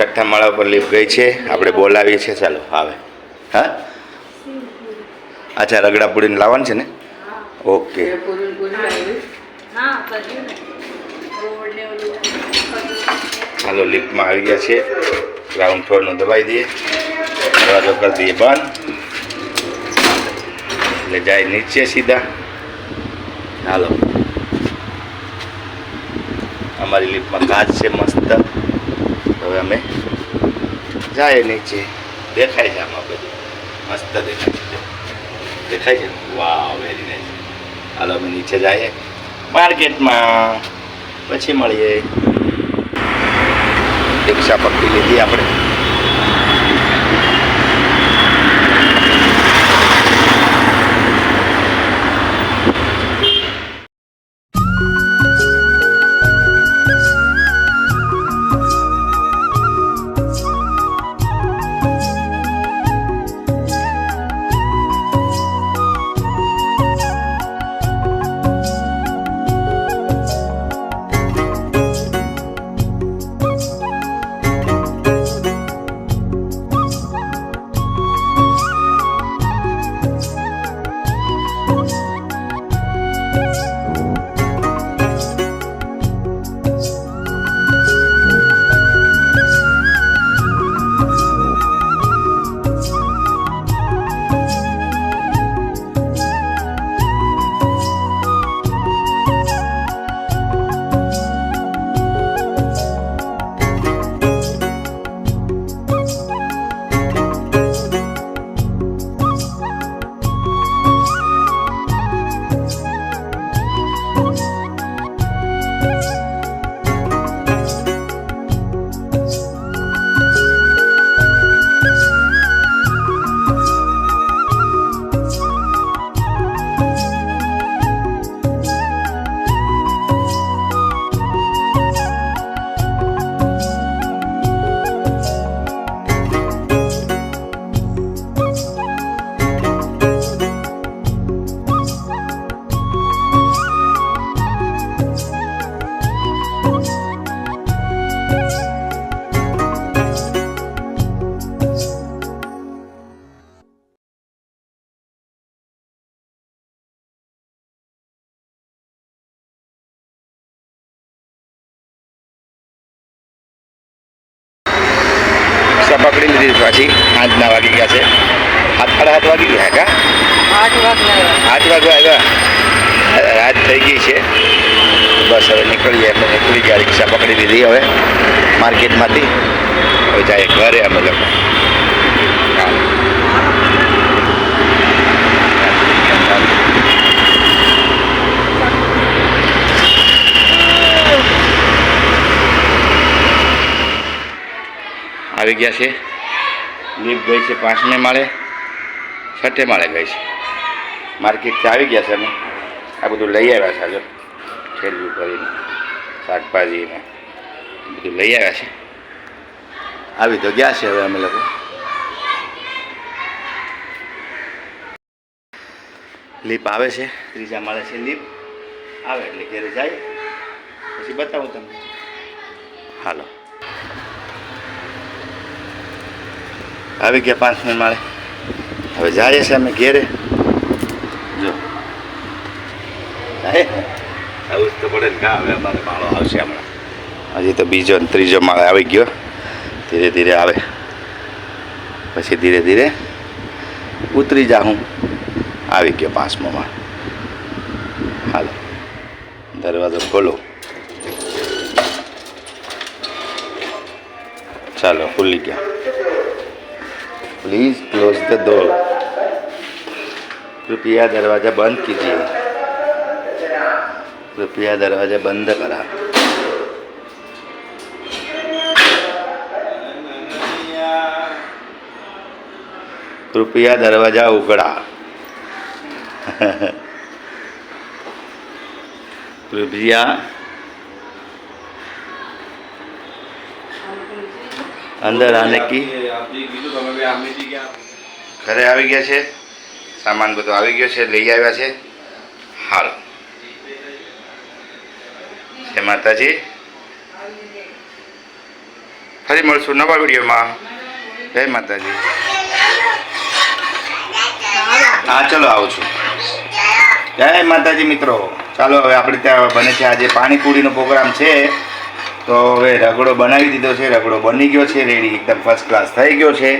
છઠ્ઠા માળા ઉપર લિફ્ટ ગઈ છે. આપણે બોલાવીએ છીએ. ચાલો, આવે. હા? અચ્છા, રગડા પૂડીને લાવવાનું છે ને? ઓકે. પૂરું પૂરું. ચાલો લિફ્ટમાં આવી ગયા છે ગ્રાઉન્ડ ફ્લોરનું દબાઈ દઈએ. દરવાજો કરી દઈએ બંધ. એટલે જાય નીચે સીધા. હાલો. અમારી લિફ્ટમાં કાચ છે, મસ્ત. હવે અમે જાય નીચે. દેખાય છે આમાં બધું. મસ્ત દેખાય છે. દેખાય છે? વાહ વેરી નાઇસ હાલો, અમે નીચે જઈએ. માર્કેટમાં. પછી મળીએ. રિક્ષા પકડી લીધી આપણે. રિક્ષા પકડી લીધી પાછી. આઠના વાગી ગયા છે. આઠ સાડા સાત વાગી ગયા કા? આઠ વાગે આવ્યા. રાત થઈ ગઈ છે. બસ હવે નીકળીએ અમે નીકળી ગયા રિક્ષા પકડી લીધી હવે માર્કેટમાંથી. હવે જાય ઘરે અમે લોકો. આવી ગયા છે. લિફ્ટ ગઈ છે, પાંચમે માળે, છઠ્ઠે માળે ગઈ છે. માર્કેટથી આવી ગયા છે અમે. આ બધું લઈ આવ્યા છે આજે છેલ્લું કરીને શાકભાજીને બધું લઈ આવ્યા છે. આવી તો ગયા છે હવે અમે લોકો. લીપ આવે છે. ત્રીજા માળે છે લીપ. આવે એટલે ઘેરે જાય. પછી બતાવું તમને. હાલો. આવી ગયા પાંચ મિનિટ માળે હવે જાય છે અમે ઘેરે. જો. આવું તો પડે ને કા હવે અમારે માળો આવશે હમણાં. હજી તો બીજો ને ત્રીજો માળે આવી ગયો. ધીરે ધીરે આવે. પછી ધીરે ધીરે ઉતરી જા હું આવી ગયો પાંચમો માળ. હાલો. દરવાજો ખોલો. ચાલો ખુલી ગયા. प्लीज क्लोज द डोर कृपया दरवाज़ा बंद कीजिए कृपया दरवाज़ा बंद करा कृपया दरवाज़ा उगड़ा कृपया અંદર આને કી? ઘરે આવી ગયા છે. સામાન બધો આવી ગયો છે લઈ આવ્યા છે. હાલ. જય માતાજી. ફરી મળશું નવા વિડીયોમાં. જય માતાજી. હા ચલો આવું છું. જય માતાજી મિત્રો. ચાલો હવે આપણે ત્યાં બને છે આજે પાણીપુરીનો પ્રોગ્રામ છે. તો હવે રગડો બનાવી દીધો છે રગડો બની ગયો છે રેડી એકદમ ફર્સ્ટ ક્લાસ થઈ ગયો છે.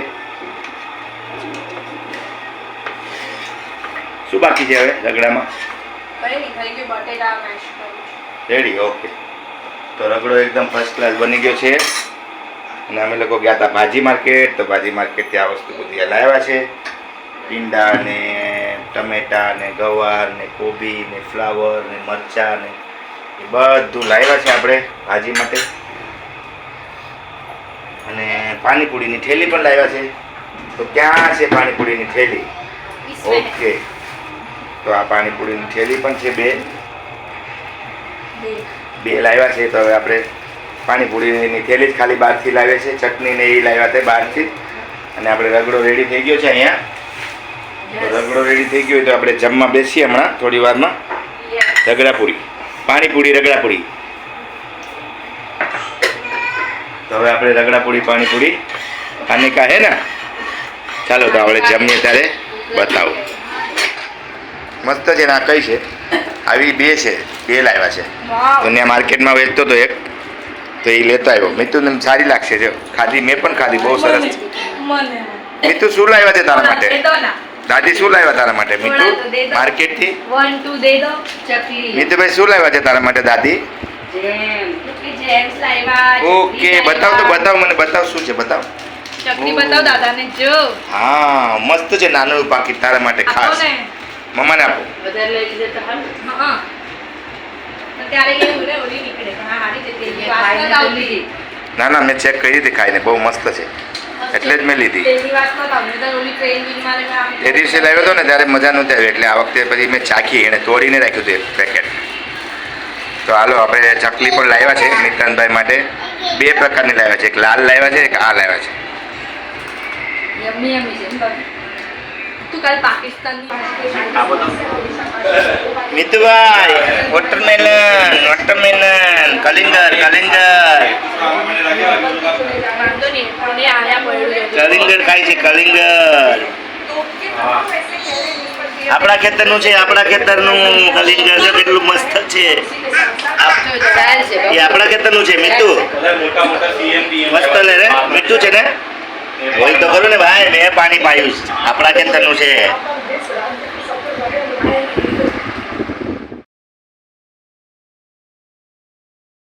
શું બાકી છે હવે રગડામાં? Ready okay. તો રગડો એકદમ ફર્સ્ટ ક્લાસ બની ગયો છે. અને અમે લોકો ગયા હતા ભાજી માર્કેટ તો ભાજી માર્કેટથી આ વસ્તુ બધી લાવ્યા છે. ટીંડા ને ટમેટા ને ગવાર ને કોબી ને ફ્લાવર ને મરચાં ને બધું લાવ્યા છે આપણે ભાજી માટે. અને પાણીપુરીની થેલી પણ લાવ્યા છે. તો ક્યાં છે પાણીપુરીની થેલી? ઓકે. તો આ પાણીપુરીની થેલી પણ છે બે. બે. લાવ્યા છે. તો હવે આપણે પાણીપુરીની થેલી જ ખાલી બહારથી લાવે છે ચટણી ને એ લાવ્યા હતા બહારથી. અને આપણે રગડો રેડી થઈ ગયો છે અહીંયા. રગડો રેડી થઈ ગયો તો આપણે જમવા બેસીએ હમણાં થોડી વારમાં. રગડાપુરી પાણીપુરી રગડાપુરી. તો હવે આપણે રગડાપુરી પાણીપુરી. આને કહે ને? ચાલો તો આપણે જમીએ ત્યારે બતાવું. મસ્ત છે ને આ કઈ છે? આવી બે છે બે લાવ્યા છે. તો ત્યાં માર્કેટમાં વેચતો તો એક. તો એ લેતો આવ્યો. મિતુને સારી લાગશે જો. ખાધી મેં પણ ખાધી બહુ સરસ. મને મિતુ શું લાવ્યા છે તારા માટે? દાદી શું લાવ્યા તારા માટે મીઠું? માર્કેટથી? વન ટુ દે દો ચકલી. મિતુભાઈ શું લાવ્યા છે તારા માટે દાદી? ઓકે બતાવ તો બતાવ મને બતાવ શું છે બતાવ. ચકલી બતાવ દાદાને જો. હા મસ્ત છે નાનું પાકીટ તારા માટે ખાસ. મમ્માને આપો. વધારે લઈ હા ત્યારે નીકળે પણ હારી જતી. ના ના મેં ચેક કરી હતી ખાઈને બહુ મસ્ત છે. એટલે જ મેં લીધી. એ દિવસે લાવ્યો હતો ને ત્યારે મજા નહોતી આવી. એટલે આ વખતે પછી મેં ચાખી એને તોડીને રાખ્યું હતું એક પેકેટ તો હાલો આપણે ચકલી પણ લાવ્યા છે નિતાનભાઈ માટે. બે પ્રકારની લાવ્યા છે. એક લાલ લાવ્યા છે એક આ લાવ્યા છે. Mitubhai watermelon watermelon કલિંગર કલિંગર. કલિંગર ખાય છે કલિંગર આપણા ખેતરનું છે આપણા ખેતરનું કલિંગર છે કેટલું મસ્ત છે. એ આપણા ખેતરનું છે મીઠું. મસ્ત લે રે મીઠું છે ને? હોય તો ખરું ને ભાઈ મેં પાણી પાયું. આપણા ખેતરનું છે.